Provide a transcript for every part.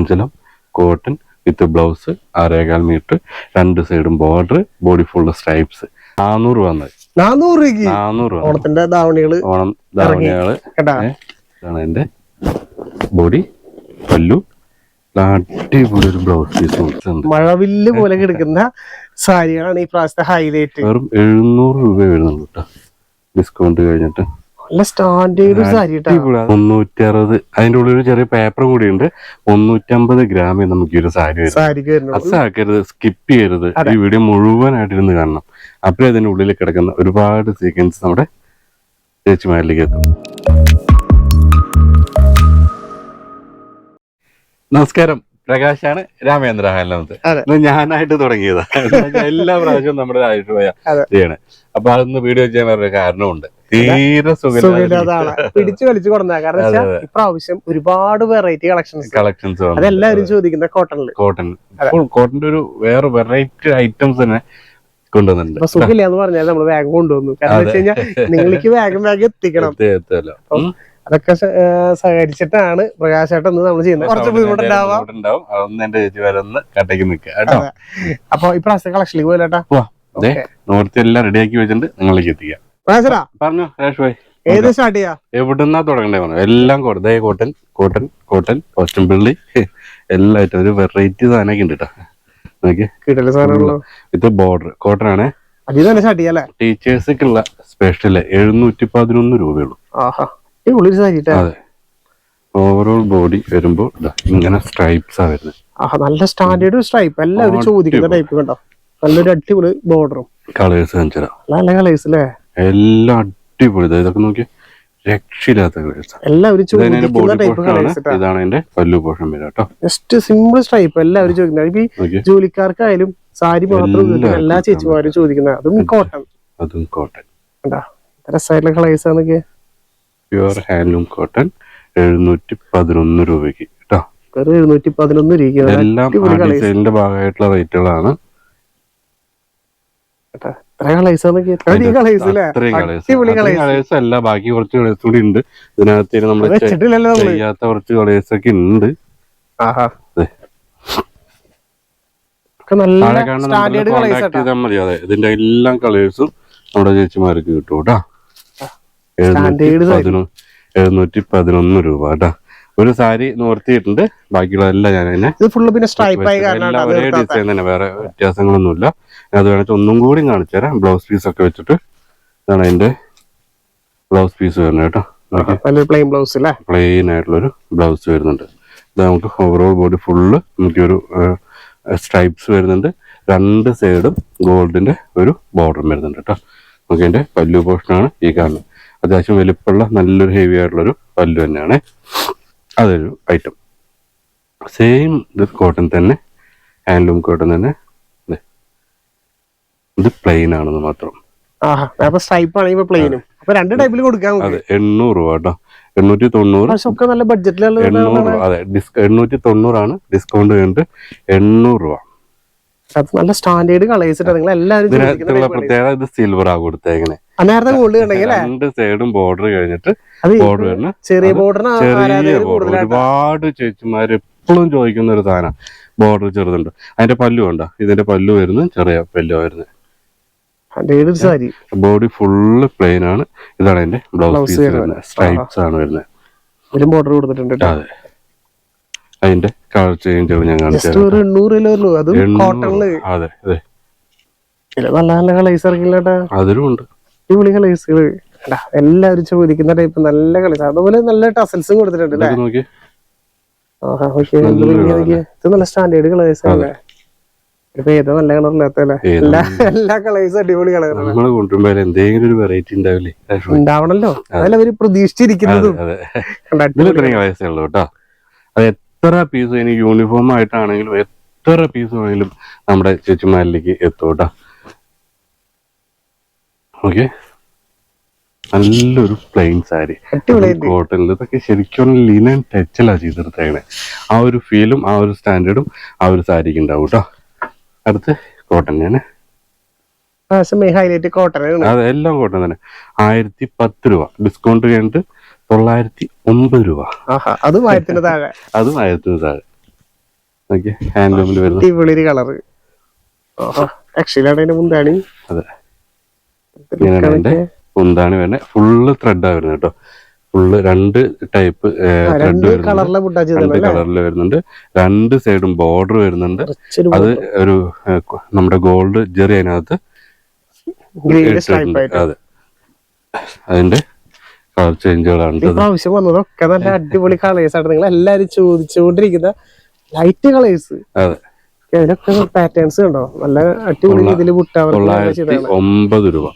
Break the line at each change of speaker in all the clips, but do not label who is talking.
ചഞ്ചലം cotton with blouse ആറേകാൽ metre രണ്ട് സൈഡും ബോർഡർ ബോഡി ഫുള്ള് സ്ട്രൈപ്സ് നാനൂറ് വന്നത്
നാനൂറ്
നാനൂറ് വന്നത്
ഓണത്തിന്റെ ധാവണികൾ
ഓണം ധാവണികൾ ഇതാണ് എന്റെ ബോഡി. പല്ലു. അടിപൊളി ഒരു ബ്ലൗസ് പീസ്
മഴവില്ല് പോലെ കിടക്കുന്ന സാരിയാണ് ഈ പ്രാവശ്യത്തെ ഹൈലൈറ്റ്
വെറും എഴുന്നൂറ് രൂപ വരുന്നുണ്ട് കേട്ടോ ഡിസ്കൗണ്ട് കഴിഞ്ഞിട്ട്.
നല്ല സ്റ്റാൻഡേർഡ് സാരി
മുന്നൂറ്റി അറുപത് അതിന്റെ ഉള്ളിൽ ഒരു ചെറിയ പേപ്പർ കൂടി ഉണ്ട് മുന്നൂറ്റമ്പത് ഗ്രാമേ നമുക്ക് ഈ ഒരു സാരി
സാരിക്ക്
അസാക്കരുത്. സ്കിപ്പ് ചെയ്യരുത്. ഈ വീഡിയോ മുഴുവനായിട്ട് ഇരുന്ന് കാണണം. അപ്പോഴേ അതിന്റെ ഉള്ളിൽ കിടക്കുന്ന ഒരുപാട് സീക്വൻസ് നമ്മുടെ ചേച്ചിമാരിലേക്ക് എത്തും. നമസ്കാരം. പ്രകാശാണ് രാമേന്ദ്ര. ഇത് ഞാനായിട്ട് തുടങ്ങിയതാ. എല്ലാ പ്രാവശ്യവും നമ്മുടെ ആയിട്ട് പോയാണ് അപ്പൊ അതൊന്ന് വീഡിയോ ചെയ്യാൻ വേറൊരു കാരണമുണ്ട് തീരെ
സുഖമില്ലാതാണ് പിടിച്ചു വലിച്ചു കൊടുന്ന കാരണം വെച്ചാൽ ഇപ്രാവശ്യം ഒരുപാട് വെറൈറ്റി കളക്ഷൻസ്
കളക്ഷൻസ്
അതെല്ലാവരും ചോദിക്കുന്ന കോട്ടണിൽ
കോട്ടൺ കോട്ടന്റെ ഒരു വേറെ വെറൈറ്റി ഐറ്റംസ് തന്നെ കൊണ്ടുവന്നിട്ടുണ്ട്.
സുഖമില്ല എന്ന് പറഞ്ഞാൽ നമ്മൾ വേഗം കൊണ്ടുവന്നു. കാരണം വെച്ച് കഴിഞ്ഞാൽ നിങ്ങൾക്ക് വേഗം വേഗം എത്തിക്കണം.
എത്തി-
അതൊക്കെ സഹകരിച്ചിട്ടാണ് സഹകരിച്ചിട്ടാണ് പ്രകാശേട്ടൻ നമ്മൾ ചെയ്യുന്നത്. കുറച്ച് ബുദ്ധിമുട്ടുണ്ടാവാം.
ബുദ്ധിമുട്ടുണ്ടാവും. അതൊന്ന് എന്റെ ചേച്ചി വരന്ന് കട്ടയ്ക്ക് നിൽക്കുക കേട്ടോ?
അതെ. അപ്പൊ ഇപ്രാവശ്യത്തെ കളക്ഷനിലേക്ക് പോയില്ലേട്ടാ?
നോർത്തി എല്ലാം റെഡിയാക്കി വെച്ചിട്ടുണ്ട്. നിങ്ങളിലേക്ക് എത്തിക്കാം. പറഞ്ഞു രാഷ് ഭായ്
ഏത് സ്റ്റാർട്ട് ചെയ്യാ?
എവിടുന്നാ തുടങ്ങണ്ടേ പറഞ്ഞു? എല്ലാം കോട്ടൻ കോട്ടൺ കോട്ടൺ കോട്ടൺ കോസ്റ്റൻ പിള്ളി. എല്ലാ ഐറ്റം ഒരു വെറൈറ്റി സാധനമൊക്കെ ഉണ്ട് കേട്ടോ. ഇത് ബോർഡർ കോട്ടൺ ആണ്. ടീച്ചേഴ്സിക്കുള്ള സ്പെഷ്യൽ എഴുന്നൂറ്റി പതിനൊന്ന് രൂപയുള്ളൂ. അതെ. ഓവറോൾ ബോഡി വരുമ്പോൾ ഇങ്ങനെ സ്ട്രൈപ്സ് ആ വരുന്നത്.
നല്ല സ്റ്റാൻഡേർഡ് സ്ട്രൈപ്പ് എല്ലാവരും ചോദിക്കുന്ന ടൈപ്പ് കണ്ടോ? നല്ലൊരു അടിപൊളി ബോർഡറും
കളേഴ്സ് അഞ്ചര
നല്ല കളേഴ്സ് അല്ലേ
എല്ലാം അടിപൊളി. ഇതൊക്കെ നോക്കി രക്ഷയില്ലാത്ത കളേഴ്സ്
എല്ലാവരും
ബോഡി പോർഷൻ ഇതാണ് എന്റെ പല്ലു പോഷൻ വരാം കേട്ടോ.
ജസ്റ്റ് സിമ്പിൾ സ്ട്രൈപ്പ് എല്ലാവരും ചോദിക്കുന്നത് ഇപ്പൊ ജോലിക്കാർക്കായാലും സാരി മാത്രം എല്ലാ ചേച്ചിമാരും ചോദിക്കുന്നത് അതും കോട്ടൺ
അതും കോട്ടൺ
രസമായിട്ടുള്ള കളേഴ്സ് ആണെന്നൊക്കെ
പ്യുവർ ഹാൻഡ്ലൂം കോട്ടൺ എഴുന്നൂറ്റി പതിനൊന്ന് രൂപയ്ക്ക്. കേട്ടോ.
എഴുന്നൂറ്റി പതിനൊന്ന് രൂപ
എല്ലാം ഭാഗമായിട്ടുള്ള റേറ്റുകളാണ്
എത്ര കളേഴ്സ് ആണെന്നൊക്കെ എത്ര കളേഴ്സ് അല്ലേ
ബാക്കി കുറച്ച് കളേഴ്സ് കൂടി ഉണ്ട്. ഇതിനകത്ത് നമ്മൾ ചെയ്യാത്ത കുറച്ച് കളേഴ്സ് ഒക്കെ ഉണ്ട്. മതി. അതെ ഇതിന്റെ എല്ലാ കളേഴ്സും നമ്മുടെ ചേച്ചിമാർക്ക് കിട്ടും കേട്ടോ. എഴുന്നൂറ്റി പതിനൊന്ന് രൂപ കേട്ടോ. ഒരു സാരി നിവർത്തിയിട്ടുണ്ട്. ബാക്കിയുള്ളതെല്ലാം ഞാൻ തന്നെ
ഇത് ഫുള്ള് പിന്നെ സ്ട്രൈപ്പ് ആയി കാരണം
ഒരേ ഡിസൈൻ തന്നെ വേറെ വ്യത്യാസങ്ങളൊന്നുമില്ല. അത് വേണമെങ്കിൽ ഒന്നും കൂടി കാണിച്ചു തരാം. ബ്ലൗസ് പീസ് ഒക്കെ വെച്ചിട്ട് ഇതാണ് അതിന്റെ ബ്ലൗസ് പീസ് വരുന്നത് കേട്ടോ.
പ്ലെയിൻ ബ്ലൗസ് അല്ലേ
പ്ലെയിൻ ആയിട്ടുള്ളൊരു ബ്ലൗസ് വരുന്നുണ്ട്. ഇത് നമുക്ക് ഓവറോൾ ബോഡി ഫുള്ള് നമുക്കൊരു സ്ട്രൈപ്സ് വരുന്നുണ്ട്. രണ്ട് സൈഡും ഗോൾഡിന്റെ ഒരു ബോർഡർ വരുന്നുണ്ട് കേട്ടോ. നമുക്ക് അതിന്റെ പല്ലു പോർഷനാണ് ഈ കാണുന്നത്. അത്യാവശ്യം വലിപ്പമുള്ള നല്ലൊരു ഹെവി ആയിട്ടുള്ളൊരു പല്ലു തന്നെയാണ്. അതൊരു ഐറ്റം സെയിം ഇത് കോട്ടൺ തന്നെ ഹാൻഡ്ലൂം കോട്ടൺ തന്നെ. ഇത് പ്ലെയിൻ ആണെന്ന് മാത്രം. അതെ എണ്ണൂറ് രൂപ കേട്ടോ എണ്ണൂറ്റി തൊണ്ണൂറ്
പക്ഷെ നല്ല ബഡ്ജറ്റിലുള്ള
എണ്ണൂറ് അതെ ഡിസ്ക എണ്ണൂറ്റി തൊണ്ണൂറാണ് ഡിസ്കൗണ്ട് കഴിഞ്ഞിട്ട് എണ്ണൂറ് രൂപ.
നല്ല സ്റ്റാൻഡേർഡ് കളേഴ്സ് നിങ്ങൾ എല്ലാവരും
പ്രത്യേകത ഇത് സിൽവർ ആ കൊടുത്തേക്കണേ.
ആ, നേരത്തെ ഗോൾഡ് കണ്ടെങ്കിൽ
രണ്ട് സൈഡും ബോർഡർ കഴിഞ്ഞിട്ട് ബോർഡർ വരുന്ന
ചെറിയ ബോർഡറിന്
ചെറിയ ബോർഡർ ഒരുപാട് ചേച്ചിമാര് എപ്പോഴും ചോദിക്കുന്ന ഒരു സാധനം. ബോർഡർ ചെറുതുണ്ട്. അതിന്റെ പല്ലു ഉണ്ടോ ഇതിന്റെ പല്ലു വരുന്നു ചെറിയ പല്ലു വരുന്നത്
സാരി.
ബോഡി ഫുള്ള് പ്ലെയിൻ ആണ്. ഇതാണ് എന്റെ ബ്ലൗസ് സ്ട്രൈപ്സ് ആണ് വരുന്നത്.
ബോർഡർ കൊടുത്തിട്ടുണ്ട്
അതെ. അതിന്റെ കളർ ചേഞ്ച് ഞാൻ കാണിച്ചു
അതെ
അതെ
നല്ല നല്ല കളേഴ്സ് ഇറങ്ങില്ലേട്ടാ
അതിലും ഉണ്ട്.
അടിപൊളി കളേഴ്സുകൾ എല്ലാവരും ചോദിക്കുന്ന ടൈപ്പ് നല്ല കളേഴ്സ് അതുപോലെ നല്ല ടസൽസും കൊടുത്തിട്ടുണ്ട് അല്ലേ. ഇത് നല്ല സ്റ്റാൻഡേർഡ് കളേഴ്സ് ആണ്. ഇപ്പൊ ഏതോ നല്ല കളർ ഇല്ലാത്തല്ലേ എല്ലാ എല്ലാ കളേഴ്സും അടിപൊളി കളറാണ്
എന്തെങ്കിലും ഒരു വെറൈറ്റി ഉണ്ടാവില്ലേ?
ഉണ്ടാവണല്ലോ. അതല്ല അവർ പ്രതീക്ഷിച്ചിരിക്കുന്നതും.
കേട്ടോ. അത് എത്ര പീസ് ഇനി യൂണിഫോം ആയിട്ടാണെങ്കിലും എത്ര പീസ് വേണമെങ്കിലും നമ്മുടെ ചേച്ചിമാരിലേക്ക് എത്തും കേട്ടോ. ഓക്കെ നല്ലൊരു പ്ലെയിൻ സാരി കോട്ടണിൽ ഇതൊക്കെ ശരിക്കും ലിനൻ ടച്ചിലാ ചെയ്തെടുത്തേക്കണേ ആ ഒരു ഫീലും ആ ഒരു സ്റ്റാൻഡേർഡും ആ ഒരു സാരിക്ക് ഉണ്ടാവും കേട്ടോ അടുത്ത് കോട്ടൺ ഞാൻ
അതെ ഹൈലൈറ്റ് കോട്ടൺ ആണ്.
എല്ലാം കോട്ടൺ തന്നെ. ആയിരത്തി പത്ത് രൂപ. ഡിസ്കൗണ്ട് കഴിഞ്ഞിട്ട് തൊള്ളായിരത്തി ഒമ്പത് രൂപ
അതും ആയിരത്തിന് താഴെ.
അതും ആയിരത്തിന് താഴെ. ഓക്കെ ഹാൻഡ്ലൂമിൽ
വരുന്നത് കളറ് രക്ഷയിലാണ് അതിന്റെ മുന്താണി.
അതെ. ഇങ്ങനെയാണ് അതിന്റെ കുന്താണി വരുന്നത് ഫുള്ള് ത്രെഡാണ് വരുന്നത് കേട്ടോ. ഫുള്ള് രണ്ട് ടൈപ്പ് ത്രെഡ്
രണ്ട്
വരുന്നുണ്ട്. രണ്ട് കളറിൽ വരുന്നുണ്ട്. രണ്ട് സൈഡും ബോർഡർ വരുന്നുണ്ട്. അത് ഒരു നമ്മുടെ ഗോൾഡ് ജെറി അതിനകത്ത് അതെ. അതിന്റെ കളർ ചേഞ്ചുകളാണ്
ഈ പ്രാവശ്യം വന്നതൊക്കെ നല്ല അടിപൊളി കളേഴ്സ് ആണ്. നിങ്ങൾ എല്ലാരും ചോദിച്ചുകൊണ്ടിരിക്കുന്ന ലൈറ്റ് കളേഴ്സ്
അതെ.
അതിലൊക്കെ പാറ്റേൺസ് കണ്ടോ? നല്ല അടിപൊളി ഇതിൽ മുട്ടാവർക്ക്
തൊള്ളായിരത്തി ഒമ്പത് രൂപ.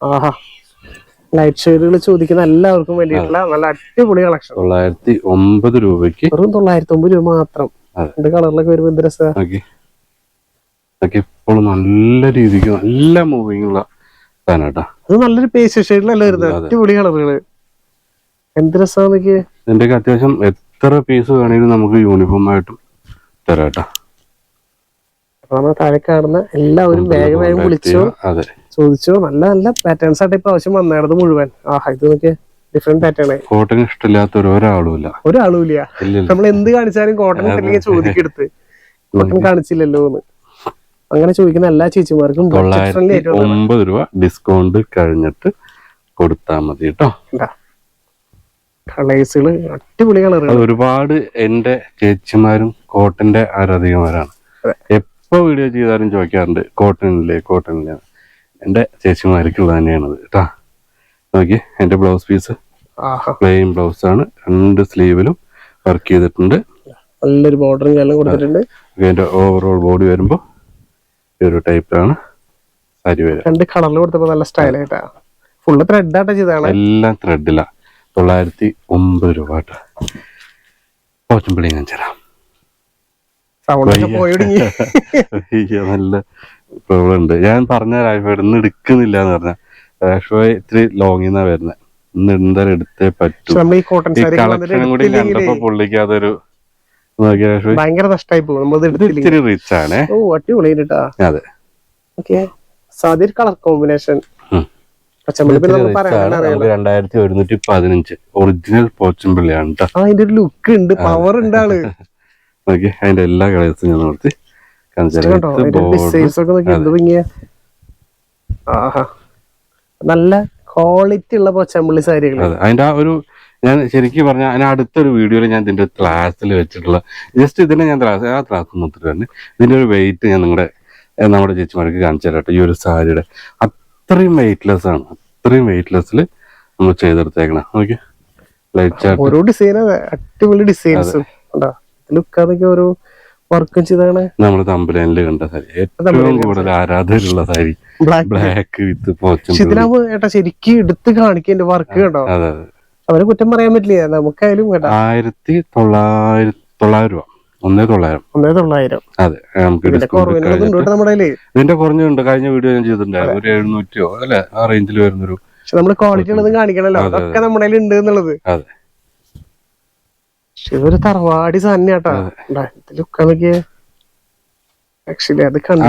ആഹാ. ലൈറ്റ് ഷെയ്ഡുകൾ ചോദിക്കുന്ന എല്ലാവർക്കും വേണ്ടിയിട്ടുള്ള നല്ല അടിപൊളി കളക്ഷൻ
തൊള്ളായിരത്തി ഒമ്പത് രൂപയ്ക്ക്.
വെറും തൊള്ളായിരത്തി ഒമ്പത് രൂപ മാത്രം. രണ്ട് കളറിലൊക്കെ വരുമ്പോൾ എന്ത് രസാ?
നോക്കി. ഇതൊക്കെ നല്ല രീതിക്ക് നല്ല മൂവിങ് ഉള്ള സാധനം
അത് നല്ലൊരു പേസ്റ്റ് ഷെയ്ഡിലല്ല വരുന്നത്. അടിപൊളി കളറുകൾ എന്ത് രസമാണ്
ഇതിന്റെയൊക്കെ അത്യാവശ്യം എത്ര പീസ് വേണമെങ്കിലും നമുക്ക് യൂണിഫോം ആയിട്ടും തരാം കേട്ടോ
താഴെ കാണുന്ന എല്ലാവരും വേഗം വേഗം വിളിച്ചോ. ചോദിച്ചോ. നല്ല നല്ല പാറ്റേൺസ് ആയിട്ട് ഇപ്രാവശ്യം വന്നായിരുന്നു മുഴുവൻ. ഇത് നോക്കിയേ. ഡിഫറെന്റ് പാറ്റേൺ
കോട്ടൺ ഇഷ്ടമില്ലാത്ത ഒരാളും ഇല്ല
ഒരാളും ഇല്ല
ഇല്ലില്ല
നമ്മൾ എന്ത് കാണിച്ചാലും കോട്ടൺ ഇല്ലെങ്കിൽ ചോദിക്കെടുത്ത് കോട്ടൺ കാണിച്ചില്ലല്ലോ എന്ന് അങ്ങനെ ചോദിക്കുന്ന എല്ലാ ചേച്ചിമാർക്കും
ഒമ്പത് രൂപ ഡിസ്കൗണ്ട് കഴിഞ്ഞിട്ട് കൊടുത്താൽ മതി കേട്ടോ.
കളേഴ്സുകൾ അടിപൊളി കളറുകൾ
ഒരുപാട് എന്റെ ചേച്ചിമാരും കോട്ടന്റെ ആരാധികമാരാണ്.
അതെ.
എപ്പോ വീഡിയോ ചെയ്താലും ചോദിക്കാറുണ്ട് കോട്ടൺ ഇല്ലേ എന്റെ ഇല്ലേ തന്നെയാണ് ചേച്ചിമാർക്കുള്ളത് തന്നെയാണത് കേട്ടാ. നോക്കി എന്റെ ബ്ലൗസ് പീസ് പ്ലെയിൻ ബ്ലൗസ് ആണ്. രണ്ട് സ്ലീവിലും വർക്ക് ചെയ്തിട്ടുണ്ട്.
നല്ലൊരു ബോർഡറും കൊടുത്തിട്ടുണ്ട്.
എന്റെ ഓവറോൾ ബോഡി വരുമ്പോൾ ഈ ഒരു ടൈപ്പിലാണ് സാരി വരുന്നത്
രണ്ട് കളറിൽ കൊടുത്തപ്പോൾ നല്ല സ്റ്റൈൽ ആയിട്ടാ ഫുള്ള് ത്രെഡ് ആട്ട ചെയ്താണ്
എല്ലാം ത്രെഡിലാണ് തൊള്ളായിരത്തി ഒമ്പത് രൂപ കേട്ടോ. പോച്ചമ്പിളി ഞാൻ തരാം. നല്ല പ്രോബ്ലം ഉണ്ട് ഞാൻ പറഞ്ഞ രാഷ്ട്രീയ ഇന്ന് എടുക്കുന്നില്ല എന്ന് പറഞ്ഞ. രാഷ്ട്രീയ ഇത്തിരി ലോങ് എന്നാ വരുന്നത് ഇന്ന് എന്തായാലും എടുത്തേ പറ്റൂ.
ഈ
കളക്ഷനും കൂടി കണ്ടപ്പോ പുള്ളിക്ക് ഒരു നോക്കിയ രാഷ്ട്രീയ
ഭയങ്കര നഷ്ടമായി പോകും
റിച്ച് ആണ്.
ഓ അടിപൊളി
അതെ.
ഓക്കെ. സാദിർ കളർ കോമ്പിനേഷൻ.
രണ്ടായിരത്തി ഒരുന്നൂറ്റി പതിനഞ്ച്. ഒറിജിനൽ പോച്ചമ്പിള്ളിയാണ്
അതിന്റെ ഒരു ലുക്ക് ഉണ്ട്. പവർ ഉണ്ട് ആൾ.
നോക്കി. അതിന്റെ എല്ലാ കളേഴ്സും ഞാൻ നിർത്തി
നല്ല ക്വാളിറ്റി ഉള്ള പച്ചമുള്ളി സാരികൾ
അതെ. അതിന്റെ ആ ഒരു ഞാൻ ശരിക്കും പറഞ്ഞ അതിന് അടുത്തൊരു വീഡിയോയിൽ ഞാൻ ഇതിന്റെ ത്രാസിൽ വെച്ചിട്ടുള്ള ജസ്റ്റ് ഇതിനെ ഞാൻ ത്രാസ് ആ ത്രാസ് നോക്കിട്ട് തന്നെ ഇതിന്റെ ഒരു വെയിറ്റ് ഞാൻ നിങ്ങളുടെ നമ്മുടെ ചേച്ചിമാർക്ക് കാണിച്ചു തരാട്ടെ ഈ ഒരു സാരിയുടെ അത്രയും വെയിറ്റ്ലെസ് ആണ്. അത്രയും വെയിറ്റ്ലെസ്സിൽ നമ്മൾ ചെയ്തെടുത്തേക്കണം. ഓക്കെ ലൈറ്റ്
ഓരോ ഡിസൈൻ അടിപൊളി ഡിസൈൻസ് ഉണ്ടാ? ലുക്ക് അതൊക്കെ ഓരോ വർക്കും ചെയ്താണ്.
നമ്മൾ തമ്പുരാനിൽ കണ്ട സാരി. ഏറ്റവും കൂടുതൽ ആരാധകരുള്ള സാരി.
ബ്ലാക്ക്
വിത്ത്
ഇതിലാവുമ്പോ ഏട്ടാ ശരിക്കും എടുത്ത് കാണിക്കേണ്ട വർക്ക് കേട്ടോ അവരെ കുറ്റം പറയാൻ പറ്റില്ല. നമുക്കായാലും കേട്ടോ.
ആയിരത്തി തൊള്ളായിരത്തി തൊള്ളായിരം രൂപ. ഒന്നേ തൊള്ളായിരം.
ഒന്നേ തൊള്ളായിരം.
അതെ നമുക്ക്
ഇതിന്റെ
കുറഞ്ഞുണ്ട്. കഴിഞ്ഞ വീഡിയോ ഞാൻ ചെയ്തിട്ടുണ്ടായിരുന്നു. ഒരു എഴുന്നൂറ്റിയോ അല്ലെ? ആ റേഞ്ചിൽ വരുന്നൊരു
നമ്മൾ ക്വാളിറ്റി ഉള്ളത് കാണിക്കണല്ലോ. അതൊക്കെ നമ്മുടെ ഉണ്ട് എന്നുള്ളത്.
അതെ.
ഇതൊരു തറവാടി സാധനം ആക്ച്വലി അത് കണ്ടു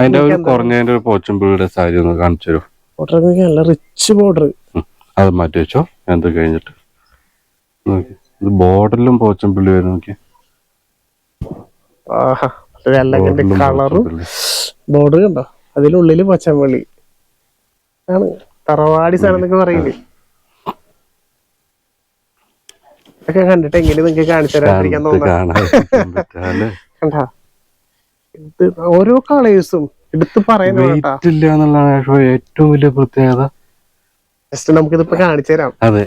സാരി ഒന്ന് കാണിച്ചു തരും
ബോർഡർ നല്ല റിച്ച് ബോർഡർ
അത് മാറ്റി വെച്ചോ. എന്ത് കഴിഞ്ഞിട്ട് നോക്കി. ഇത് ബോർഡറിലും പോച്ചമ്പുള്ളി വരും നോക്കി
കളറും ബോർഡർ കണ്ടോ അതിലുള്ളിൽ പച്ചമ്പള്ളി ആണ്. തറവാടി സാധനം എന്നൊക്കെ പറയില്ലേ? ഒക്കെ കണ്ടിട്ട് എങ്ങനെ നിങ്ങൾക്ക് കാണിച്ചു തരാതിരിക്കാൻ തോന്നുന്നു. കണ്ടാ? ഇത് ഓരോ കളേഴ്സും എടുത്ത് പറയുന്നത്
ഏറ്റവും വലിയ പ്രത്യേകത.
ജസ്റ്റ് നമുക്കിതിപ്പോ കാണിച്ചു തരാം.
അതെ.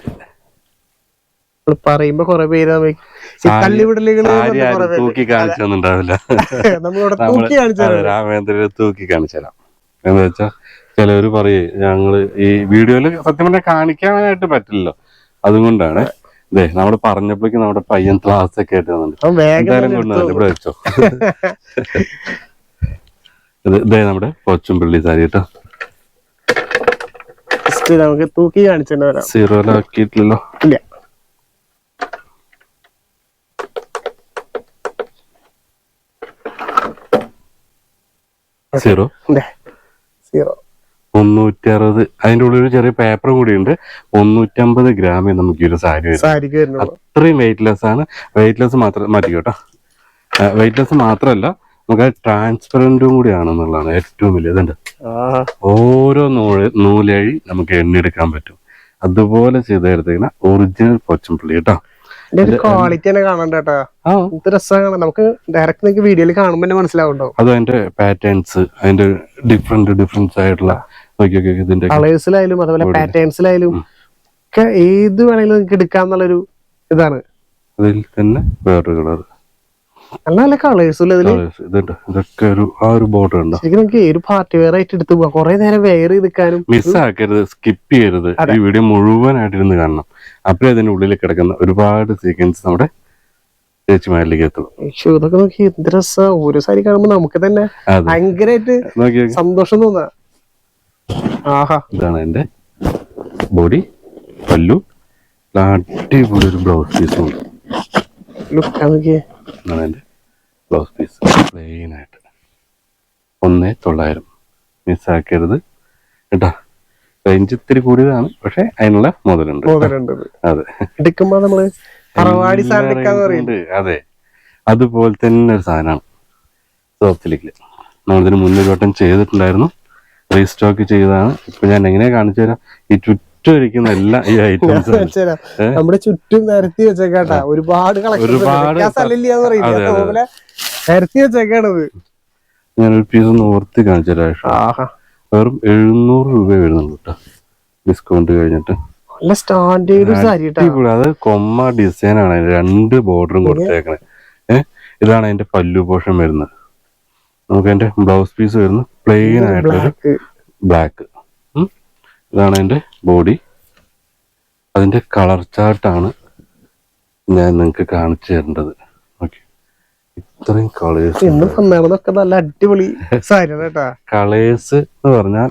പറയുമ്പോ കൊറേ പേര് തള്ളിവിടലുകൾ
തൂക്കി
നമ്മളിവിടെ തൂക്കി കാണിച്ചു
രാമേന്ദ്രനെ തൂക്കി കാണിച്ചു തരാം. എന്ന് വെച്ചാ ചിലവര് പറയേ ഞങ്ങൾ ഈ വീഡിയോയിൽ സത്യം പറഞ്ഞാൽ കാണിക്കാനായിട്ട് പറ്റില്ലല്ലോ. അതുകൊണ്ടാണ് ഇതേ നമ്മൾ പറഞ്ഞപ്പോഴേക്കും നമ്മുടെ പയ്യൻ ക്ലാസ് ഒക്കെ ആയിട്ട് വന്നിട്ടുണ്ട്.
എടുത്തു.
ഇവിടെ വെച്ചോ. ഇത് നമ്മുടെ കൊച്ചുംപള്ളി സാരി കേട്ടോ.
നമുക്ക് തൂക്കി കാണിച്ചിട്ടുണ്ടോ
സീറോയിലാക്കിയിട്ടില്ലല്ലോ
ഇല്ല.
സീറോ
സീറോ
മുന്നൂറ്റി അറുപത് അതിന്റെ ഉള്ളിൽ ഒരു ചെറിയ പേപ്പർ കൂടി ഉണ്ട് മുന്നൂറ്റമ്പത് ഗ്രാമിൽ നമുക്ക് ഈ ഒരു സാരി വരും
അത്രയും വെയിറ്റ്
അത്രയും വെയിറ്റ്ലെസ് ആണ്. വെയിറ്റ്ലെസ് മാത്രം മാറ്റി കേട്ടോ. വെയിറ്റ്ലെസ് മാത്രമല്ല നമുക്ക് ട്രാൻസ്പെറന്റും കൂടിയാണെന്നുള്ളതാണ് ഏറ്റവും വലിയ ഇതുണ്ട് ഓരോ നൂൽ നൂലഴി നമുക്ക് എണ്ണിയെടുക്കാൻ പറ്റും. അതുപോലെ ചെയ്ത് എടുത്തേക്കുന്ന ഒറിജിനൽ പോച്ചമ്പള്ളി കേട്ടോ.
ക്വാളിറ്റി തന്നെ കാണണ്ട കേട്ടോ. എന്ത് രസമാണ് നമുക്ക് ഡയറക്റ്റ് നിങ്ങൾക്ക് വീഡിയോയിൽ കാണുമ്പോൾ തന്നെ മനസ്സിലാവുണ്ടോ
അത് അതിന്റെ പാറ്റേൺസ് അതിന്റെ ഡിഫറെന്റ് ഡിഫറൻസ് ആയിട്ടുള്ള
കളേഴ്സിലായാലും അതുപോലെ പാറ്റേൺസിലായാലും ഒക്കെ ഏത് വേണമെങ്കിലും നിങ്ങൾക്ക് എടുക്കാന്നുള്ളൊരു ഇതാണ്.
അതിൽ തന്നെ വേറൊരു കളർ.
നല്ല നല്ല കളേഴ്സ്
ഇതൊക്കെ ഒരു ആ ഒരു ബോർഡർ ഉണ്ടോ?
ശരിക്കും നമുക്ക് ഒരു പാർട്ടി വെയർ ആയിട്ട് എടുത്തു പോവാം. കുറെ നേരം വെയർ
മിസ്സാക്കരുത് സ്കിപ്പ് ചെയ്യരുത്. ഈ വീഡിയോ മുഴുവനായിട്ട് ഇരുന്ന് കാണണം. അപ്പോഴേ അതിന്റെ ഉള്ളിൽ കിടക്കുന്ന ഒരുപാട് സീക്വൻസ് നമ്മുടെ ചേച്ചിമാരിലേക്ക് എത്തുള്ളൂ.
ഇതൊക്കെ നോക്കി എന്ത് രസം. ഓരോ സാരി കാണുമ്പോ നമുക്ക് തന്നെ ഭയങ്കരമായിട്ട് സന്തോഷം തോന്നാ.
ഇതാണ് എന്റെ ബോഡി പല്ലു. അടിപൊളി ഒരു ബ്ലൗസ് പീസും ഉണ്ട് ഇതാണ് എന്റെ ബ്ലൗസ് പീസ് പ്ലെയിൻ ആയിട്ട്. ഒന്ന് തൊള്ളായിരം. മിസ്സാക്കരുത് കേട്ടാ? റേഞ്ച് ഇത്തിരി കൂടിയതാണ് പക്ഷെ അതിനുള്ള മുതലുണ്ട് അതെ.
എടുക്കുമ്പോ
നമ്മൾ അതെ. അതുപോലെ തന്നെ ഒരു സാധനമാണ്. സോഫ്റ്റിലേക്ക് നമ്മളിതിന് മുന്നൊരു വട്ടം ചെയ്തിട്ടുണ്ടായിരുന്നു. റീസ്റ്റോക്ക് ചെയ്തതാണ്. ഇപ്പൊ ഞാൻ എങ്ങനെ കാണിച്ചു തരാം. ഈ ചുറ്റും ഇരിക്കുന്ന എല്ലാ ഈ ഐറ്റംസ്.
നമ്മുടെ ചുറ്റും നിരത്തി വെച്ചേക്കാട്ടാ. ഒരുപാട്
ഒരുപാട്
നിരത്തി വെച്ചേക്കാണത്.
ഞാനൊരു പീസ് ഒന്ന് ഓർത്തി കാണിച്ചു തരാം വെറും എഴുന്നൂറ് രൂപ വരുന്നുള്ളൂ കേട്ടോ ഡിസ്കൗണ്ട് കഴിഞ്ഞിട്ട്.
നല്ല സ്റ്റാൻഡേർഡ് സാരി
അത് കൊമ്മ ഡിസൈൻ ആണ്. രണ്ട് ബോർഡറും കൊടുത്തേക്കണേ. ഏഹ് ഇതാണ് അതിന്റെ പല്ലു പോഷൻ വരുന്നത്. നമുക്ക് അതിന്റെ ബ്ലൗസ് പീസ് വരുന്നു. പ്ലെയിൻ ആയിട്ടൊരു
ബ്ലാക്ക്
ഇതാണ് അതിന്റെ ബോഡി അതിന്റെ കളർ ചാർട്ടാണ് ഞാൻ നിങ്ങൾക്ക് കാണിച്ചു തരേണ്ടത്. ഓക്കെ ഇത്രയും കളേഴ്സ്
നല്ല അടിപൊളി
കളേഴ്സ് എന്ന് പറഞ്ഞാൽ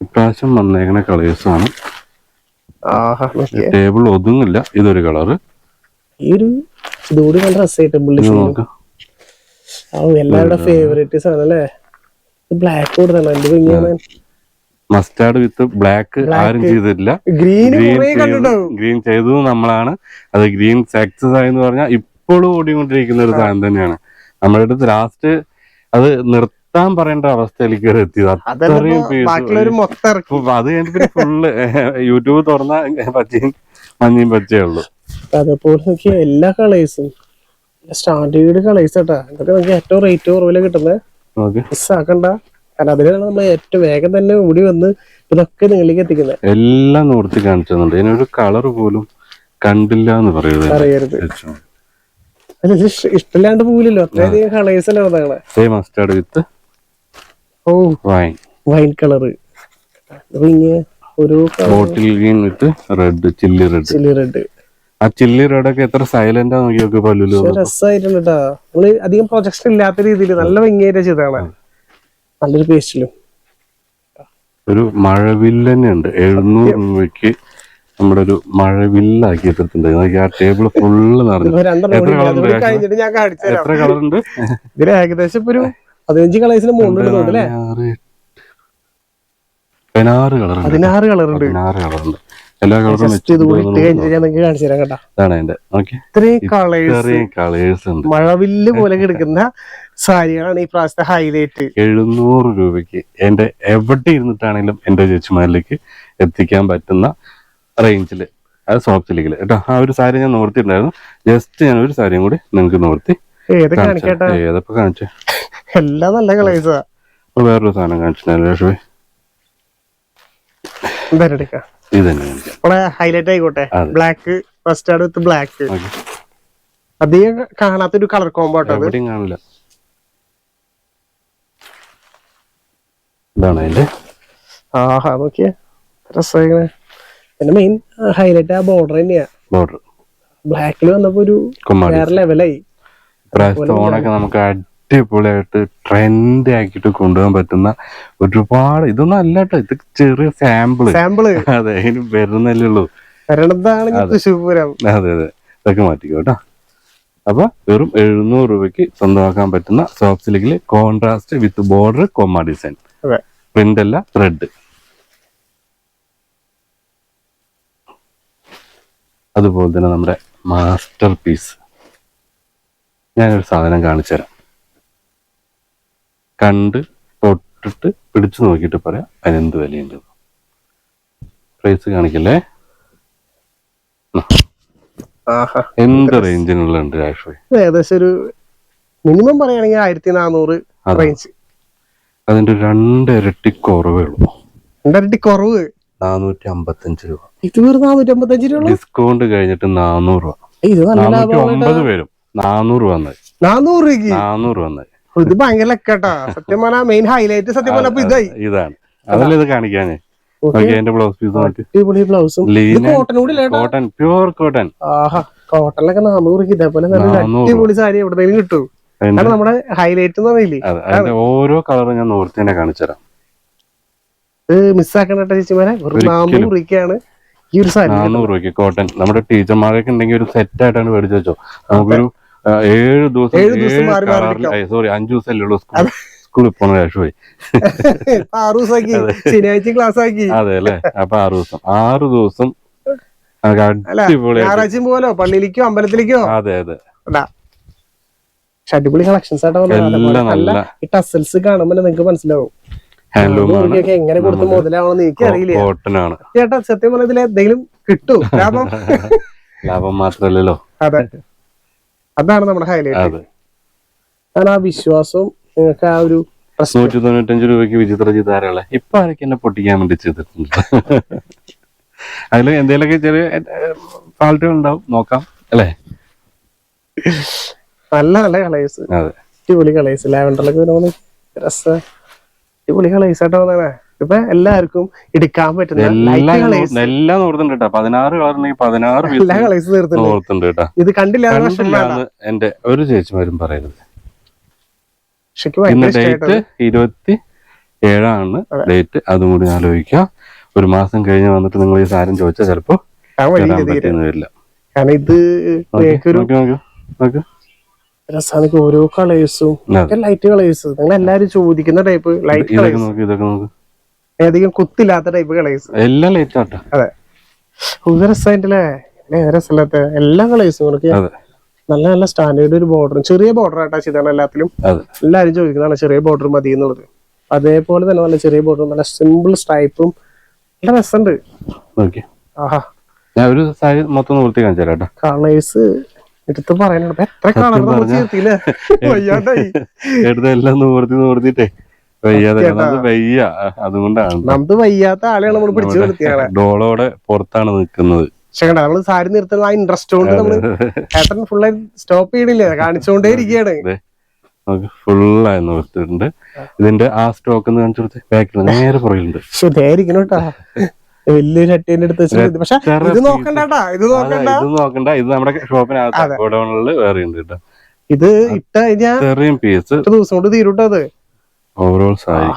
ഇപ്രാവശ്യം വന്നേക്കുന്ന കളേഴ്സ് ആണ്. ടേബിൾ ഒതുങ്ങില്ല. ഇതൊരു കളറ്
ഈ ഒരു ഇതുകൂടി നല്ല രസമായിട്ട്
നോക്കാം
എല്ലാവരുടെ ഫേവറേറ്റ് സാധനം അല്ലേ? ബ്ലാക്ക് കൊടുത്താണ് എന്റെ ഭംഗിയാണ്?
മസ്റ്റാർഡ് വിത്ത് ബ്ലാക്ക് ആരും ചെയ്തിട്ടില്ല.
ഗ്രീൻ
ഗ്രീൻ ചെയ്തത് നമ്മളാണ്. അത് ഗ്രീൻ സക്സസ് ആയെന്ന് പറഞ്ഞാൽ ഇപ്പോഴും ഓടിക്കൊണ്ടിരിക്കുന്ന ഒരു സാധനം തന്നെയാണ്. നമ്മുടെ അടുത്ത് ലാസ്റ്റ് അത് നിർത്താൻ പറയേണ്ട അവസ്ഥയിലേക്ക് വരെ എത്തിയത്. അത്രയും അത് കഴിഞ്ഞിട്ട് പിന്നെ ഫുള്ള് യൂട്യൂബ് തുറന്ന പച്ചയും മഞ്ഞയും പച്ചയേ ഉള്ളൂ.
അതേപോലെ എല്ലാ കളേഴ്സും സ്റ്റാൻഡേർഡ് കളേഴ്സ് കേട്ടാ. ഇതൊക്കെ നമുക്ക് ഏറ്റവും റേറ്റ് കുറവിൽ കിട്ടുന്നത് മിസ്സാക്കണ്ട കാരണം അതിലാണ് നമ്മൾ ഏറ്റവും വേഗം തന്നെ ഓടി വന്ന് ഇതൊക്കെ നിങ്ങളിലേക്ക് എത്തിക്കുന്നത്
എല്ലാം നോർത്തി കാണിച്ചുണ്ട് ഇതിനൊരു കളർ പോലും കണ്ടില്ല എന്ന് പറയുന്നത്
അറിയരുത് ഇഷ്ടമില്ലാണ്ട് പോകില്ലല്ലോ അത്രയധികം കളേഴ്സ് അല്ലേ വന്നങ്ങളെ
മസ്റ്റാർഡ് വിത്ത്
ഓ.
വൈൻ
വൈൻ കളർ ഇങ്ങനെ ഒരു
bottle green with red chilli red
chilli red
ആ ചില്ലി റോഡൊക്കെ എത്ര സൈലന്റ് നോക്കി നോക്കി പല്ലുലു
രസമായിട്ടുണ്ട് കേട്ടാ നമ്മൾ അധികം പ്രൊജക്ഷൻ ഇല്ലാത്ത രീതിയിൽ നല്ല ഭംഗിയായിട്ട് ചെയ്താണ് നല്ലൊരു പേസ്റ്റിലും
ഒരു മഴവില്ല് തന്നെ ഉണ്ട് എഴുന്നൂറ് രൂപയ്ക്ക് നമ്മുടെ ഒരു മഴവില്ലാക്കി എടുത്തിട്ടുണ്ട്. നോക്കി ആ ടേബിൾ ഫുള്ള് നിറഞ്ഞു. എത്ര
ഉണ്ട്.
ഉണ്ട്
കാണിച്ചു
എത്ര കളർ ഉണ്ട്?
ഇതിൽ ഏകദേശം ഇപ്പൊ ഒരു പതിനഞ്ച് കളേഴ്സിന് മുകളിൽ
പതിനാറ് ഉണ്ട്.
പതിനാറ് കളർ
എല്ലാ കളറും ഇതാണ്
ഇത്രയും കളേഴ്സ്
ഉണ്ട്.
മഴവില്ല് പോലെ കിടക്കുന്ന സാരികളാണ് ഈ പ്രാവശ്യത്തെ ഹൈലൈറ്റ്
എഴുന്നൂറ് രൂപയ്ക്ക് എന്റെ എവിടെ ഇരുന്നിട്ടാണെങ്കിലും എന്റെ ചേച്ചിമാരിലേക്ക് എത്തിക്കാൻ പറ്റുന്ന റേഞ്ചിൽ അത് സോഫ്റ്റ് ലീഗിൽ കേട്ടോ ആ ഒരു സാരി ഞാൻ നോർത്തിട്ടുണ്ടായിരുന്നു ജസ്റ്റ് ഞാൻ ഒരു സാരിയും കൂടി നിങ്ങൾക്ക് നോർത്തി
ഏത് കാണിക്കട്ടെ
ഏതപ്പോ കാണിച്ചു?
എല്ലാം നല്ല കളേഴ്സാ
വേറൊരു സാധനം കാണിച്ചിട്ടുണ്ടായിരുന്നു ലക്ഷ്മി ഇത്
ഹൈലൈറ്റ് ആയിക്കോട്ടെ. ബ്ലാക്ക് മസ്റ്റാർഡ് വിത്ത് ബ്ലാക്ക് അധികം കാണാത്തൊരു കളർ കോമ്പോ
കാണില്ല. ഇതാണ് അതിന്റെ.
ആഹാ നോക്കിയേ. രസമായിങ്ങനെ പിന്നെ മെയിൻ ഹൈലൈറ്റ് ആ ബോർഡർ തന്നെയാ.
ബോർഡർ
ബ്ലാക്കിൽ വന്നപ്പോ ഒരു വേറെ ലെവലായി
ഓണൊക്കെ നമുക്ക് അടിപൊളിയായിട്ട് ട്രെൻഡ് ആക്കിയിട്ട് കൊണ്ടുപോകാൻ പറ്റുന്ന ഒരുപാട് ഇതൊന്നും അല്ല കേട്ടോ ഇത് ചെറിയ സാമ്പിൾ
സാമ്പിൾ
അതെ ഇനി വരുന്നല്ലേ ഉള്ളൂ. അതെ. അതെ ഇതൊക്കെ മാറ്റിക്കോ കേട്ടോ അപ്പൊ വെറും എഴുന്നൂറ് രൂപയ്ക്ക് സ്വന്തമാക്കാൻ പറ്റുന്ന സോഫ്റ്റ് സിലിക്കിൽ കോൺട്രാസ്റ്റ് വിത്ത് ബോർഡർ കോമ ഡിസൈൻ പ്രിന്റ് അല്ല ത്രെഡ് അതുപോലെ തന്നെ നമ്മുടെ മാസ്റ്റർ പീസ് ഞാനൊരു സാധനം കാണിച്ചു തരാം കണ്ട് തൊട്ടിട്ട് പിടിച്ചു നോക്കിയിട്ട് പറയാം അതിനെന്ത് വിലയുണ്ട്. പ്രൈസ് കാണിക്കല്ലേ? എന്ത് റേഞ്ചിനുള്ള ഉണ്ട് രാഷ്ട്രീയ?
ഏകദേശം ഒരു മിനിമം പറയുകയാണെങ്കിൽ ആയിരത്തി നാനൂറ് റേഞ്ച്
അതിന്റെ രണ്ടിരട്ടി കുറവേ ഉള്ളൂ.
രണ്ടിരട്ടി കുറവ്.
നാനൂറ്റി അമ്പത്തഞ്ച് രൂപ.
ഇത് വെറും നാനൂറ്റി അമ്പത്തഞ്ച് രൂപ
ഡിസ്കൗണ്ട് കഴിഞ്ഞിട്ട് നാനൂറ് രൂപ.
ഇത്
നാനൂറ്റി ഒമ്പത് പേരും നാനൂറ് വന്നത്
നാനൂറ് രൂപ
നാനൂറ് വന്നത്
ഇത് ഭയങ്കര ലക്കാട്ടാ. സത്യം പറഞ്ഞാൽ മെയിൻ ഹൈലൈറ്റ് സത്യം പറഞ്ഞപ്പോ ഇതായി.
ഇതാണ്. അതല്ലേ ഇത് അതിന്റെ ബ്ലൗസ് പീസ്
ബ്ലൗസും കോട്ടൺ കൂടി
കോട്ടൺ പ്യൂർ കോട്ടൺ
ആഹാ കോട്ടണിലൊക്കെ ഇതേപോലെ നല്ല അടിപൊളി സാരി കിട്ടും. കാരണം നമ്മുടെ ഹൈലൈറ്റ് എന്ന് പറയില്ലേ?
ഓരോ കളറും ഞാൻ നോർത്ത് തന്നെ കാണിച്ചുതരാം.
ഇത് മിസ്സാക്കണ്ട ചേച്ചിമാരെ. നാനൂറ് രൂപയ്ക്കാണ് ഈ ഒരു സാരി
നാനൂറ് രൂപയ്ക്ക്. കോട്ടൺ നമ്മുടെ ടീച്ചർമാരൊക്കെ ഉണ്ടെങ്കിൽ ഒരു സെറ്റ് ആയിട്ടാണ് മേടിച്ചു വെച്ചോ. നമുക്കൊരു ഏഴ് ദിവസം
ഏഴ് ദിവസം
ഏഴ്
മാറി മാറി
കളറിൽ സോറി അഞ്ചു ദിവസമല്ലേ ഉള്ളൂ. സ്കൂൾ സ്കൂളിൽ പോണ ശേഷമായി
ആറു ദിവസമാക്കി. ശനിയാഴ്ച ക്ലാസ് ആക്കി.
അതെ അല്ലേ? അപ്പൊ ആറു ദിവസം. ആറു ദിവസം
ഞായറാഴ്ചയും പോലോ പള്ളിയിലേക്കോ അമ്പലത്തിലേക്കോ?
അതെ അതെ.
അടിപൊളി കളക്ഷൻസ് ഈ ടസൽസ് കാണുമ്പോൾ നിങ്ങൾക്ക് മനസ്സിലാവും. എങ്ങനെ കൊടുത്ത് മുതലാവണം എനിക്ക് അറിയില്ല. ചേട്ടാ സത്യം പറഞ്ഞതിൽ എന്തെങ്കിലും കിട്ടും. ലാഭം?
ലാഭം മാത്രല്ലോ
അതെ. അതാണ് നമ്മുടെ ഹൈലൈറ്റ് കാരണം ആ വിശ്വാസം നിങ്ങൾക്ക് ആ ഒരു
നൂറ്റി തൊണ്ണൂറ്റഞ്ച് രൂപയ്ക്ക് വിചിത്ര ചെയ്താരല്ലേ ഇപ്പൊ ആരൊക്കെ എന്നെ പൊട്ടിക്കാൻ വേണ്ടി ചെയ്തിട്ടുണ്ട്? അതിൽ എന്തെങ്കിലുമൊക്കെ ചെറിയ ഫാൾട്ടുകൾ ഉണ്ടാവും. നോക്കാം അല്ലേ?
നല്ല നല്ല കളേഴ്സ് അടിപൊളി കളേഴ്സ് ലാവൻഡറിലൊക്കെ വരുമ്പോൾ രസ. അടിപൊളി കളേഴ്സ് ആയിട്ട് വന്നേ ഇപ്പൊ എല്ലാവർക്കും എടുക്കാൻ പറ്റുന്ന
എല്ലാം നോർത്തുണ്ട് കേട്ടോ. പതിനാറ് കളർ ഉണ്ടെങ്കിൽ പതിനാറ്
എല്ലാ കളേഴ്സ്
നോർത്തുണ്ട് കേട്ടോ.
ഇത് കണ്ടില്ല
എന്റെ ഒരു ചേച്ചിമാരും
ഭയങ്കര
ഡേറ്റ് ഇരുപത്തി ഏഴാണ് ഡേറ്റ് അതും. കൂടി ഞാൻ ആലോചിക്കാം. ഒരു മാസം കഴിഞ്ഞ് വന്നിട്ട് നിങ്ങൾ ഈ സാധനം ചോദിച്ചാൽ ചിലപ്പോ വരില്ല.
കാരണം ഇത്
നോക്ക്.
ഓരോ കളേഴ്സും ലൈറ്റ് കളേഴ്സ് നിങ്ങൾ എല്ലാരും ചോദിക്കുന്ന ടൈപ്പ് ലൈറ്റ് കളേഴ്സ്
നോക്ക് ഇതൊക്കെ നോക്ക്.
ഏതെങ്കിലും കുത്തില്ലാത്ത ടൈപ്പ് കളേഴ്സ്
എല്ലാം ലേറ്റ് ആട്ടാ.
അതെ. രസമായിട്ടല്ലേ രസമില്ലാത്ത എല്ലാ കളേഴ്സും
അതെ.
നല്ല നല്ല സ്റ്റാൻഡേർഡ് ഒരു ബോർഡർ ചെറിയ ബോർഡർ ആട്ടാ ചെയ്താണ് എല്ലാത്തിലും. എല്ലാവരും ചോദിക്കുന്നതാണ് ചെറിയ ബോർഡർ മതി എന്നുള്ളത്. അതേപോലെ തന്നെ നല്ല ചെറിയ ബോർഡറും നല്ല സിമ്പിൾ സ്ട്രൈപ്പും നല്ല രസമുണ്ട്. ആഹാ.
ഞാൻ ഒരു സാരി മൊത്തം നിവർത്തി
കളേഴ്സ് എടുത്ത് പറയാനുണ്ട്. എത്ര കളർ നമ്മൾ ചേർത്തില്ലേ വയ്യാണ്ടായി
എടുത്ത എല്ലാം നിവർത്തി നിവർത്തിട്ടേ വയ്യാതെ വയ്യ. അതുകൊണ്ടാണ്.
നമുക്ക് വയ്യാത്ത ആളെയാണ് നമ്മൾ പിടിച്ചു
ഡോളോടെ പുറത്താണ് നിൽക്കുന്നത്.
പക്ഷെ കണ്ട നമ്മൾ സാരി നിർത്തുന്ന ആ ഇൻട്രസ്റ്റ് കൊണ്ട് നമ്മൾ ഏട്ടൻ ഫുള്ള് സ്റ്റോപ്പ് ചെയ്യണില്ലേ? കാണിച്ചുകൊണ്ടേ ഇരിക്കുകയാണ്.
ഫുള്ളായി ഇതിന്റെ ആ സ്റ്റോക്ക് എന്ന് കാണിച്ചു കൊടുത്ത്. ബാക്കിൽ നേരെ പുറകിലുണ്ട്.
വലിയൊരു ചട്ടീന്റെ അടുത്ത് വെച്ചിട്ട് പക്ഷെ
എത്ര
ഇത്
piece?
ഇത് നോക്കണ്ട.
ഇത് നോക്കണ്ട. ഇത് നമ്മുടെ ഷോപ്പിനകത്ത്
അതെ.
ഗോഡൌണിൽ വേറെ ഉണ്ട് കേട്ടോ.
ഇത് ഇട്ട കഴിഞ്ഞാൽ ദിവസം കൊണ്ട് തീരുട്ടോ അത്?
ഓവറോൾ സാരി.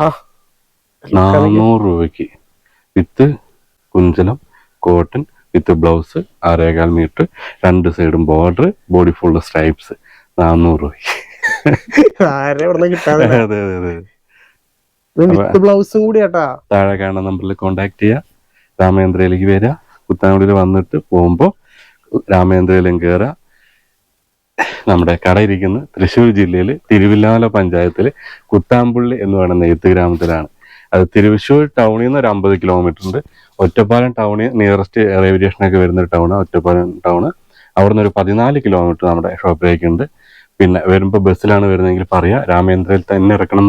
നാനൂറ് രൂപയ്ക്ക്. വിത്ത് കുഞ്ചലം കോട്ടൺ വിത്ത് ബ്ലൗസ് ആറേകാൽ മീറ്റർ രണ്ട് സൈഡും ബോർഡർ ബോഡി ഫുൾ സ്ട്രൈപ്സ് നാനൂറ് രൂപയ്ക്ക്. അതെ അതെ അതെ
വിത്ത് ബ്ലൗസും കൂടി കേട്ടാ
താഴെ കാണുന്ന നമ്പറിൽ കോണ്ടാക്ട് ചെയ്യുക രാമേന്ദ്രയിലേക്ക് വരിക കുത്താൻകുടിയിൽ വന്നിട്ട് പോകുമ്പോൾ രാമേന്ദ്രയിലും കയറുക നമ്മുടെ കട ഇരിക്കുന്നത് തൃശ്ശൂർ ജില്ലയിൽ തിരുവില്ലാമല പഞ്ചായത്തിലെ കുത്താമ്പുള്ളി എന്ന് പറയുന്ന നെയ്ത്ത് ഗ്രാമത്തിലാണ്. അത് തിരുവശൂർ ടൗണിൽ നിന്ന് ഒരു അമ്പത് കിലോമീറ്റർ ഉണ്ട്. ഒറ്റപ്പാലം ടൗണിൽ നിയറസ്റ്റ് റെയിൽവേ സ്റ്റേഷനൊക്കെ വരുന്ന ഒരു ടൗണ് ഒറ്റപ്പാലം ടൗണ് അവിടെ നിന്ന് ഒരു പതിനാല് കിലോമീറ്റർ നമ്മുടെ ഷോപ്പിലേക്ക് ഉണ്ട്. പിന്നെ വരുമ്പോൾ ബസ്സിലാണ് വരുന്നതെങ്കിൽ പറയാം രാമേന്ദ്രയിൽ തന്നെ ഇറക്കണം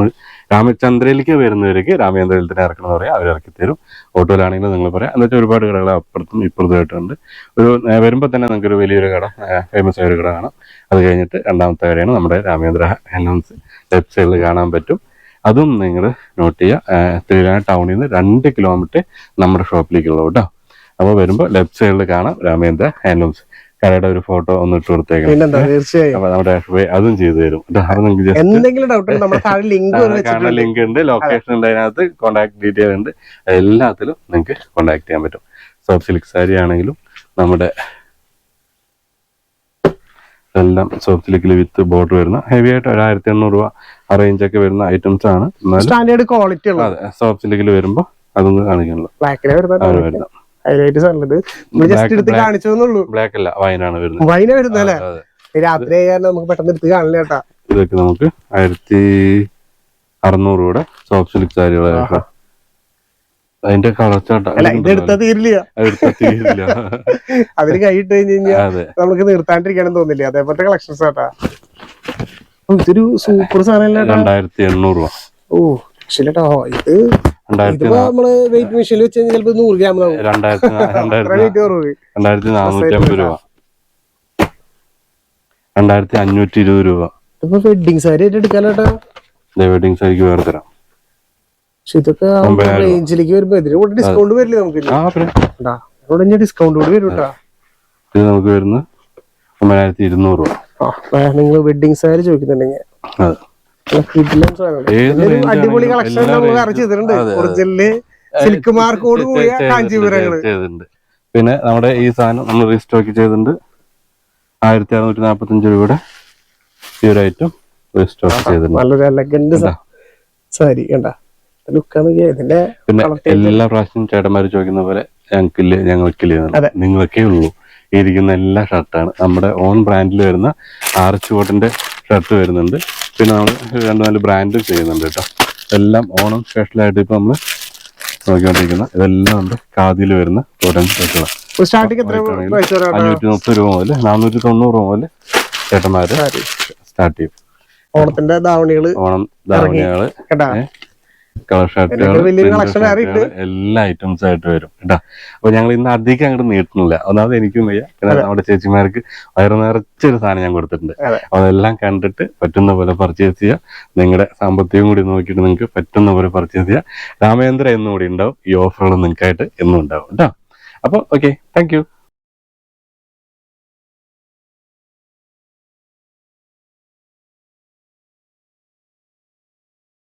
രാമചന്ദ്രയിലേക്ക് വരുന്നവർക്ക് രാമചന്ദ്രയിൽ തന്നെ ഇറക്കണം എന്ന് പറയാം. അവർ ഇറക്കി തരും. ഓട്ടോയിലാണെങ്കിലും നിങ്ങൾ പറയാം. എന്നുവെച്ചാൽ ഒരുപാട് കടകൾ അപ്പുറത്തും ഇപ്പുറത്തുമായിട്ടുണ്ട്. ഒരു വരുമ്പോൾ തന്നെ നിങ്ങൾക്ക് ഒരു വലിയൊരു കട ഫേമസ് ആയ ഒരു കട കാണാം. അത് കഴിഞ്ഞിട്ട് രണ്ടാമത്തെ കടയാണ് നമ്മുടെ രാമേന്ദ്ര ഹാൻഡ്ലൂംസ് വെബ്സൈറ്റിൽ കാണാൻ പറ്റും. അതും നിങ്ങൾ നോട്ട് ചെയ്യുക. തിരുവല്ല ടൗണിൽ നിന്ന് രണ്ട് കിലോമീറ്റർ നമ്മുടെ ഷോപ്പിലേക്കുള്ളൂ കേട്ടോ അപ്പോൾ വരുമ്പോൾ ലെഫ്റ്റ് സൈഡിൽ കാണാം രാമേന്ദ്ര ഹാൻഡ്ലൂംസ് കടയുടെ ഒരു ഫോട്ടോ ഒന്ന് ഇട്ട് കൊടുത്തേക്കും
പിന്നെന്താ തീർച്ചയായും.
അപ്പൊ നമ്മുടെ അതും ചെയ്തു തരും.
എന്തെങ്കിലും ഡൗട്ട് നമ്മുടെ ലിങ്ക്
ലിങ്ക് ഉണ്ട് ലൊക്കേഷൻ ഉണ്ട് അതിനകത്ത് കോൺടാക്ട് ഡീറ്റെയിൽ ഉണ്ട്. എല്ലാത്തിലും നിങ്ങൾക്ക് കോൺടാക്ട് ചെയ്യാൻ പറ്റും. സോഫ്റ്റ് സിൽക്ക് സാരി ആണെങ്കിലും നമ്മുടെ എല്ലാം സോഫ്റ്റ് സിൽക്കിൽ വിത്ത് ബോർഡർ വരുന്ന ഹെവി ആയിട്ട് ഒരു ആയിരത്തി എണ്ണൂറ് രൂപ ആ റേഞ്ച് ഒക്കെ വരുന്ന ഐറ്റംസ് ആണ്.
സ്റ്റാൻഡേർഡ് ക്വാളിറ്റി ഉള്ളത്.
അതെ സോഫ്റ്റ് സിൽക്കിൽ വരുമ്പോൾ അതൊന്ന് കാണിക്കണല്ലോ
വരുന്നത് ഹൈലൈറ്റ് നമ്മൾ ജസ്റ്റ് എടുത്ത്. കാണിച്ചു എന്നുള്ളൂ
ബ്ലാക്ക് അല്ല വൈനാണ് വരുന്നത്.
വൈന വരുന്നല്ലേ. രാത്രി ആയാലും നമുക്ക് പെട്ടെന്ന് എടുത്ത് കാണില്ല കേട്ടാ.
ഇതൊക്കെ നമുക്ക് ആയിരത്തി അറുന്നൂറ് രൂപയുടെ സോഫ്റ്റ് സിൽക്ക് സാരികളാണ് അതിന്റെ കളർ ചാട്ട
അല്ല ഇത് എടുത്താ തീരില്ല. അതിന് കൈയിട്ട് കഴിഞ്ഞ് കഴിഞ്ഞാൽ നമുക്ക് നിർത്താണ്ടിരിക്കണം തോന്നില്ല. അതേപോലത്തെ കളക്ഷൻസ് കേട്ടാ ഓ, ഇതൊരു സൂപ്പർ സാധനം
രണ്ടായിരത്തി എണ്ണൂറ് രൂപ.
ഓ ശരിട്ടോ ഇത്
രണ്ടായിരത്തി
ഇതിപ്പോ നമ്മൾ വെയിറ്റ് മെഷീനിൽ വെച്ച് കഴിഞ്ഞാൽ ചിലപ്പോ നൂറ് ഗ്രാം
രണ്ടായിരത്തി രണ്ടായിരത്തി നാനൂറ്റി അമ്പത് രൂപ. രണ്ടായിരത്തി അഞ്ഞൂറ്റി ഇരുപത് രൂപ.
ഇപ്പൊ വെഡിങ് സാരി ആയിട്ട് എടുക്കാനോട്ടാ
വെഡിങ് സാരിക്ക് വേറെ തരാം.
പക്ഷെ ഇതൊക്കെ റേഞ്ചിലേക്ക് വരുമ്പോ ഇതിന് കൂടെ ഡിസ്കൗണ്ട് വരില്ല നമുക്ക്
ആ പിന്നെ
ഇവിടെ ഇനി ഡിസ്കൗണ്ട് കൂടി വരും
ഇത് നമുക്ക് ഒമ്പതിനായിരത്തി ഇരുന്നൂറ് രൂപ.
നിങ്ങൾ വെഡിങ് സാരി ചോദിക്കുന്നുണ്ടെങ്കിൽ.
അതെ.
അടിപൊളി കളക്ഷൻ നമ്മൾ അറച്ച് ചെയ്തിട്ടുണ്ട്. ഒറിജിനൽ സിൽക്ക് മാർക്കോട് കൂടിയ
കാഞ്ചീപുരങ്ങൾ. പിന്നെ നമ്മുടെ ഈ സാധനം നമ്മൾ റീസ്റ്റോക്ക് ചെയ്തിട്ടുണ്ട്. ആയിരത്തി അറുന്നൂറ്റി നാപ്പത്തി അഞ്ച് രൂപയുടെ ഈ ഒരു ഐറ്റം റീസ്റ്റോക്ക് ചെയ്തിട്ടുണ്ട്.
നല്ലൊരു എലഗന്റ് സാരി കണ്ട?
പിന്നെ എല്ലാ പ്രാവശ്യം ചേട്ടന്മാർ ചോദിക്കുന്ന പോലെ ഞങ്ങൾക്കില്ല ഞങ്ങൾക്കില്ല. നിങ്ങൾക്കേ ഉള്ളൂ. ഇരിക്കുന്ന എല്ലാ ഷർട്ടാണ് നമ്മുടെ ഓൺ ബ്രാൻഡിൽ വരുന്ന ആർച്ച് കോട്ടിന്റെ ഷർട്ട് വരുന്നുണ്ട്. പിന്നെ നമ്മൾ രണ്ട് നാല് ബ്രാൻഡും ചെയ്യുന്നുണ്ട് കേട്ടോ. എല്ലാം ഓണം സ്പെഷ്യലായിട്ട് ഇപ്പൊ നമ്മൾ നോക്കിക്കൊണ്ടിരിക്കുന്ന. ഇതെല്ലാം നമ്മുടെ ഖാദിയിൽ വരുന്ന ഷർട്ടുകളാണ് അഞ്ഞൂറ്റി മുപ്പത് രൂപ മുതൽ നാനൂറ്റി തൊണ്ണൂറ് രൂപ മുതൽ ചേട്ടന്മാര് സ്റ്റാർട്ട് ചെയ്യും.
ഓണത്തിന്റെ ധാവണികൾ
ഓണം
ധാവണികൾ
കളർ ഷർട്ടുകൾ. എല്ലാ ഐറ്റംസ് ആയിട്ട് വരും കേട്ടോ. അപ്പൊ ഞങ്ങൾ ഇന്ന് അധികം അങ്ങോട്ട് നീട്ടുന്നില്ല. ഒന്നാമത് എനിക്കും വയ്യ. പിന്നെ നമ്മുടെ ചേച്ചിമാർക്ക് വയറു നിറച്ചൊരു സാധനം ഞാൻ കൊടുത്തിട്ടുണ്ട്.
അതെ.
അപ്പൊ അതെല്ലാം കണ്ടിട്ട് പറ്റുന്ന പോലെ പർച്ചേസ് ചെയ്യുക നിങ്ങളുടെ സാമ്പത്തികം കൂടി നോക്കിയിട്ട് നിങ്ങൾക്ക് പറ്റുന്ന പോലെ പർച്ചേസ് ചെയ്യുക രാമേന്ദ്ര എന്നും കൂടി ഉണ്ടാവും. ഈ ഓഫറുകൾ നിങ്ങൾക്കായിട്ട് എന്നും ഉണ്ടാവും കേട്ടോ. അപ്പോൾ ഓക്കെ താങ്ക് യു